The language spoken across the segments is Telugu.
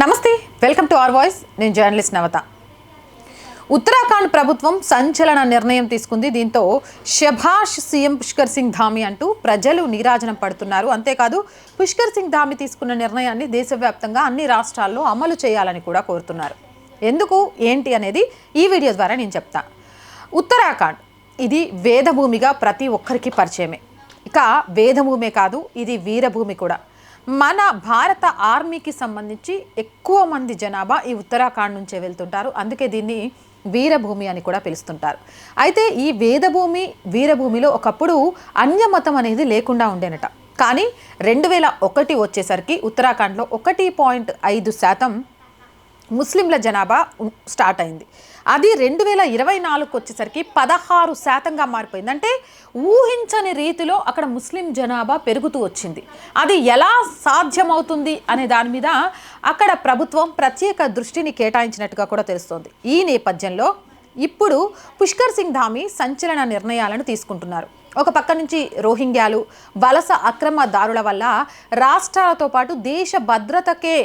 నమస్తే వెల్కమ్ టు ఆర్ వాయిస్. నేను జర్నలిస్ట్ నవత. ఉత్తరాఖండ్ ప్రభుత్వం సంచలన నిర్ణయం తీసుకుంది. దీంతో షభాష్ సీఎం పుష్కర్ సింగ్ ధామి అంటూ ప్రజలు నీరాజనం పడుతున్నారు. అంతేకాదు పుష్కర్ సింగ్ ధామి తీసుకున్న నిర్ణయాన్ని దేశవ్యాప్తంగా అన్ని రాష్ట్రాల్లో అమలు చేయాలని కూడా కోరుతున్నారు. ఎందుకు ఏంటి అనేది ఈ వీడియో ద్వారా నేను చెప్తా. ఉత్తరాఖండ్ ఇది వేదభూమిగా ప్రతి ఒక్కరికి పరిచయమే. ఇక వేదభూమే కాదు ఇది వీరభూమి కూడా. మన భారత ఆర్మీకి సంబంధించి ఎక్కువ మంది జనాభా ఈ ఉత్తరాఖండ్ నుంచే వెళ్తుంటారు. అందుకే దీన్ని వీరభూమి అని కూడా పిలుస్తుంటారు. అయితే ఈ వేదభూమి వీరభూమిలో ఒకప్పుడు అన్యమతం అనేది లేకుండా ఉండేనట. కానీ రెండు వేల ఒకటి వచ్చేసరికి ఉత్తరాఖండ్లో ఒకటి పాయింట్ ఐదు శాతం ముస్లింల జనాభా స్టార్ట్ అయింది. అది రెండు వేల ఇరవై నాలుగుకి వచ్చేసరికి పదహారు శాతంగా మారిపోయింది. అంటే ఊహించని రీతిలో అక్కడ ముస్లిం జనాభా పెరుగుతూ వచ్చింది. అది ఎలా సాధ్యమవుతుంది అనే దాని మీద అక్కడ ప్రభుత్వం ప్రత్యేక దృష్టిని కేటాయించినట్టుగా కూడా తెలుస్తోంది. ఈ నేపథ్యంలో ఇప్పుడు పుష్కర్ సింగ్ ధామి సంచలన నిర్ణయాలను తీసుకుంటున్నారు. ఒక పక్క నుంచి రోహింగ్యాలు వలస అక్రమదారుల వల్ల రాష్ట్రాలతో పాటు దేశ భద్రతకే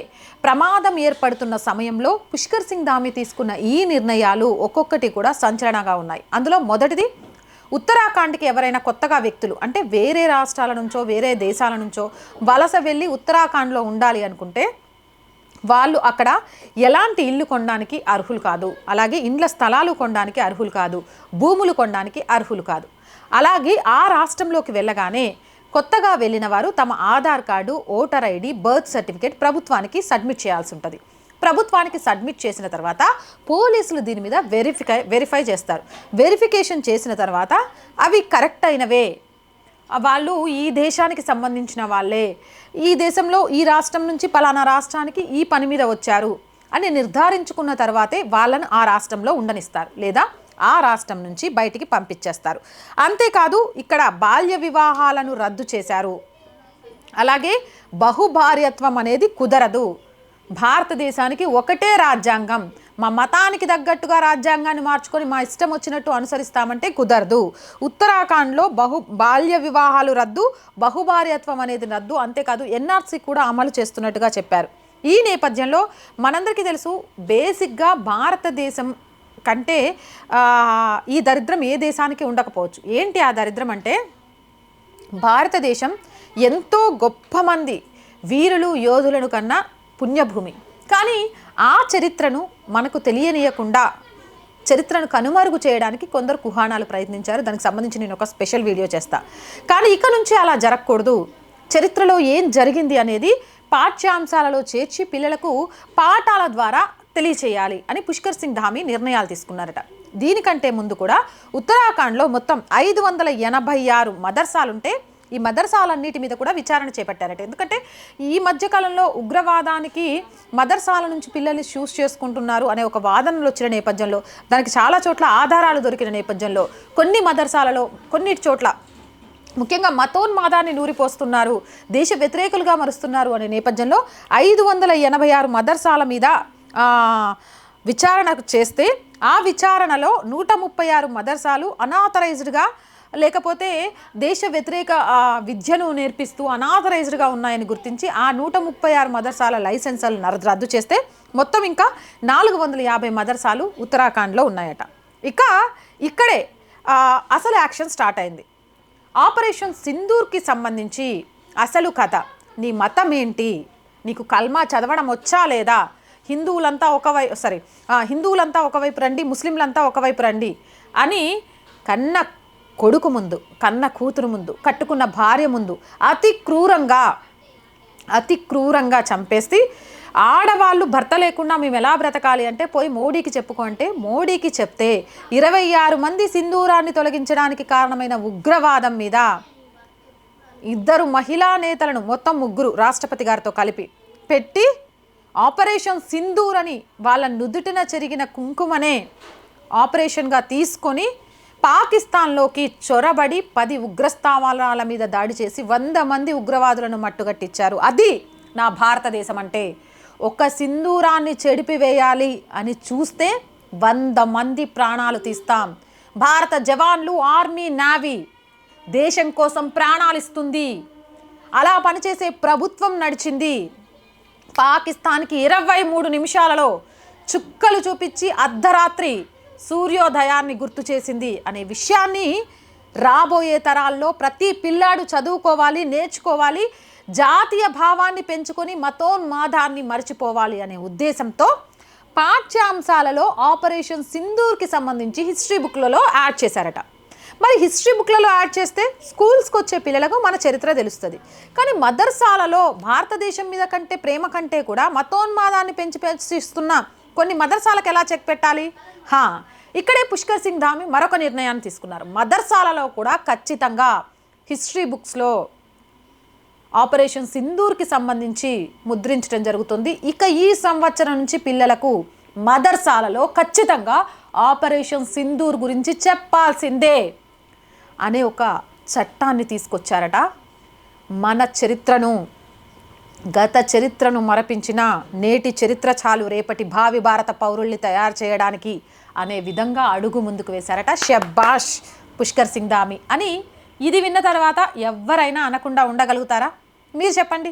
ప్రమాదం ఏర్పడుతున్న సమయంలో పుష్కర్ సింగ్ ధామి తీసుకున్న ఈ నిర్ణయాలు ఒక్కొక్కటి కూడా సంచలనగా ఉన్నాయి. అందులో మొదటిది ఉత్తరాఖండ్కి ఎవరైనా కొత్తగా వ్యక్తులు అంటే వేరే రాష్ట్రాల నుంచో వేరే దేశాల నుంచో వలస వెళ్ళి ఉత్తరాఖండ్లో ఉండాలి అనుకుంటే వాళ్ళు అక్కడ ఎలాంటి ఇల్లు కొనడానికి అర్హులు కాదు. అలాగే ఇండ్ల స్థలాలు కొనడానికి అర్హులు కాదు. భూములు కొనడానికి అర్హులు కాదు. అలాగే ఆ రాష్ట్రంలోకి వెళ్ళగానే కొత్తగా వెళ్ళిన వారు తమ Aadhaar card voter ID birth certificate ప్రభుత్వానికి సబ్మిట్ చేయాల్సి ఉంటుంది. ప్రభుత్వానికి సబ్మిట్ చేసిన తర్వాత పోలీసులు దీని మీద వెరిఫికై వెరిఫై చేస్తారు. వెరిఫికేషన్ చేసిన తర్వాత అవి కరెక్ట్ అయినవే వాళ్ళు ఈ దేశానికి సంబంధించిన వాళ్ళే. ఈ దేశంలో ఈ రాష్ట్రం నుంచి పలానా రాష్ట్రానికి ఈ పని మీద వచ్చారు అని నిర్ధారించుకున్న తర్వాతే వాళ్ళను ఆ రాష్ట్రంలో ఉండనిస్తారు లేదా ఆ రాష్ట్రం నుంచి బయటికి పంపించేస్తారు. అంతేకాదు ఇక్కడ బాల్య వివాహాలను రద్దు చేశారు. అలాగే బహుభార్యత్వం అనేది కుదరదు. భారతదేశానికి ఒకటే రాజ్యాంగం. మా మతానికి తగ్గట్టుగా రాజ్యాంగాన్ని మార్చుకొని మా ఇష్టం వచ్చినట్టు అనుసరిస్తామంటే కుదరదు. ఉత్తరాఖండ్లో బహు బాల్య వివాహాలు రద్దు బహుభార్యత్వం అనేది రద్దు అంతేకాదు ఎన్ఆర్సీ కూడా అమలు చేస్తున్నట్టుగా చెప్పారు. ఈ నేపథ్యంలో మనందరికీ తెలుసు బేసిక్గా భారతదేశం కంటే ఈ దరిద్రం ఏ దేశానికి ఉండకపోవచ్చు. ఏంటి ఆ దరిద్రం అంటే భారతదేశం ఎంతో గొప్ప మంది వీరులు యోధులను కన్నా పుణ్యభూమి. కానీ ఆ చరిత్రను మనకు తెలియనీయకుండా చరిత్రను కనుమరుగు చేయడానికి కొందరు కుహానాలు ప్రయత్నించారు. దానికి సంబంధించి నేను ఒక స్పెషల్ వీడియో చేస్తా. కానీ ఇక నుంచి అలా జరగకూడదు. చరిత్రలో ఏం జరిగింది అనేది పాఠ్యాంశాలలో చేర్చి పిల్లలకు పాఠాల ద్వారా తెలియచేయాలి అని పుష్కర్ సింగ్ ధామి నిర్ణయాలు తీసుకున్నారట. దీనికంటే ముందు కూడా ఉత్తరాఖండ్లో మొత్తం ఐదు వందల ఎనభై ఆరు మదర్సాలుంటే ఈ మదర్సాలన్నిటి మీద కూడా విచారణ చేపట్టారట. ఎందుకంటే ఈ మధ్యకాలంలో ఉగ్రవాదానికి మదర్సాల నుంచి పిల్లల్ని చూస్ చేసుకుంటున్నారు అనే ఒక వాదనలు వచ్చిన నేపథ్యంలో దానికి చాలా చోట్ల ఆధారాలు దొరికిన నేపథ్యంలో కొన్ని మదర్సాలలో కొన్నిటి చోట్ల ముఖ్యంగా మతోన్మాదాన్ని నూరిపోస్తున్నారు దేశ వ్యతిరేకులుగా మరుస్తున్నారు అనే నేపథ్యంలో ఐదు వందల ఎనభై ఆరు మదర్సాల మీద విచారణ చేస్తే ఆ విచారణలో నూట ముప్పై ఆరు మదర్సాలు అనాథరైజ్డ్గా లేకపోతే దేశ వ్యతిరేక విద్యను నేర్పిస్తూ అనాథరైజ్డ్గా ఉన్నాయని గుర్తించి ఆ నూట ముప్పై ఆరు మదర్సాల లైసెన్సులను రద్దు చేస్తే మొత్తం ఇంకా నాలుగు వందల యాభై మదర్సాలు ఉత్తరాఖండ్లో ఉన్నాయట. ఇక ఇక్కడే అసలు యాక్షన్ స్టార్ట్ అయింది. ఆపరేషన్ సింధూర్కి సంబంధించి అసలు కథ. నీ మతం ఏంటి నీకు కల్మా చదవడం వచ్చా లేదా? హిందువులంతా ఒకవైపు సారీ హిందువులంతా ఒకవైపు రండి ముస్లింలంతా ఒకవైపు రండి అని కన్న కొడుకు ముందు కన్న కూతురు ముందు కట్టుకున్న భార్య ముందు అతి క్రూరంగా అతి క్రూరంగా చంపేసి ఆడవాళ్ళు భర్త లేకుండా మేము ఎలా బ్రతకాలి అంటే పోయి మోడీకి చెప్పుకో అంటే మోడీకి చెప్తే ఇరవై ఆరు మంది సింధూరాన్ని తొలగించడానికి కారణమైన ఉగ్రవాదం మీద ఇద్దరు మహిళా నేతలను మొత్తం ముగ్గురు రాష్ట్రపతి గారితో కలిపి పెట్టి ఆపరేషన్ సింధూర్ అని వాళ్ళ నుదుటిన చెరిగిన కుంకుమనే ఆపరేషన్గా తీసుకొని పాకిస్తాన్లోకి చొరబడి పది ఉగ్రస్థావరాల మీద దాడి చేసి వంద మంది ఉగ్రవాదులను మట్టుగట్టించారు. అది నా భారతదేశం అంటే ఒక సింధూరాన్ని చెడిపివేయాలి అని చూస్తే వంద మంది ప్రాణాలు తీస్తాం. భారత జవాన్లు ఆర్మీ నావీ దేశం కోసం ప్రాణాలు ఇస్తుంది. అలా పనిచేసే ప్రభుత్వం నడిచింది. పాకిస్తాన్కి ఇరవై మూడు నిమిషాలలో చుక్కలు చూపించి అర్ధరాత్రి సూర్యోదయాన్ని గుర్తు చేసింది అనే విషయాన్ని రాబోయే తరాల్లో ప్రతి పిల్లాడు చదువుకోవాలి నేర్చుకోవాలి జాతీయ భావాన్ని పెంచుకొని మతోన్మాదాన్ని మర్చిపోవాలి అనే ఉద్దేశంతో పాఠ్యాంశాలలో ఆపరేషన్ సింధూర్కి సంబంధించి హిస్టరీ బుక్లలో యాడ్ చేశారట. మరి హిస్టరీ బుక్లలో యాడ్ చేస్తే స్కూల్స్కి వచ్చే పిల్లలకు మన చరిత్ర తెలుస్తుంది. కానీ మదర్సాలలో భారతదేశం మీద కంటే ప్రేమ కంటే కూడా మతోన్మాదాన్ని పెంచి పెంచిస్తున్న కొన్ని మదర్సాలకు ఎలా చెక్ పెట్టాలి? హా ఇక్కడే పుష్కర్ సింగ్ ధామి మరొక నిర్ణయాన్ని తీసుకున్నారు. మదర్సాలలో కూడా ఖచ్చితంగా హిస్టరీ బుక్స్లో ఆపరేషన్ సింధూర్కి సంబంధించి ముద్రించడం జరుగుతుంది. ఇక ఈ సంవత్సరం నుంచి పిల్లలకు మదర్సాలలో ఖచ్చితంగా ఆపరేషన్ సింధూర్ గురించి చెప్పాల్సిందే అనే ఒక చట్టాన్ని తీసుకొచ్చారట. మన చరిత్రను గత చరిత్రను మరపించిన నేటి చరిత్ర చాలు రేపటి భావి భారత పౌరుల్ని తయారు చేయడానికి అనే విధంగా అడుగు ముందుకు వేశారట షబ్బాష్ పుష్కర్ సింగ్ దామి అని ఇది విన్న తర్వాత ఎవరైనా అనకుండా ఉండగలుగుతారా? మీరు చెప్పండి.